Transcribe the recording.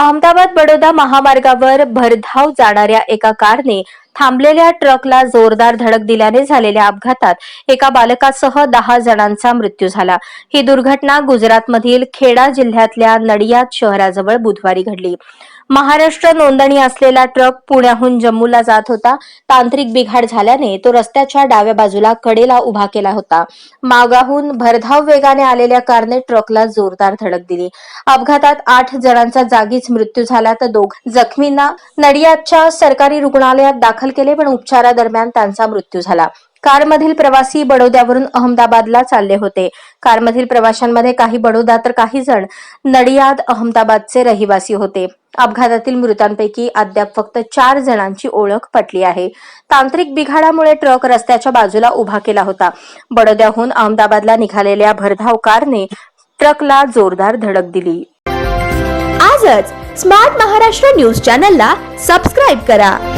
अहमदाबाद बडोदा महामार्गावर भरधाव जाणाऱ्या एका कारने थांबलेल्या ट्रकला जोरदार धडक दिल्याने झालेल्या अपघातात एका बालकासह दहा जणांचा मृत्यू झाला. ही दुर्घटना गुजरातमधील खेडा जिल्ह्यातल्या नडियाद शहराजवळ बुधवारी घडली. महाराष्ट्र नोंदणी असलेला ट्रक पुण्याहून जम्मूला जात होता. तांत्रिक बिघाड झाल्याने तो रस्त्याच्या डाव्या बाजूला कडेला उभा केला होता. मागाहून भरधाव वेगाने आलेल्या कारने ट्रकला जोरदार धडक दिली. अपघातात आठ जणांचा जागीच मृत्यू झाला तर दोघ जखमींना नडियादच्या सरकारी रुग्णालयात दाखल केले पण उपचारादरम्यान त्यांचा मृत्यू झाला. कारमधील प्रवासी बडोद्यावरून अहमदाबादला चालले होते. कारमधील प्रवाशांमध्ये काही बडोदा तर काही जण नडियाद अहमदाबादचे रहिवासी होते. अपघातातील मृतांपैकी अद्याप फक्त चार जणांची ओळख पटली आहे. तांत्रिक बिघाडामुळे ट्रक रस्त्याच्या बाजूला उभा केला होता. बडोद्याहून अहमदाबादला निघालेल्या भरधाव कारने ट्रकला जोरदार धडक दिली. आजच स्मार्ट महाराष्ट्र न्यूज चॅनलला सबस्क्राईब करा.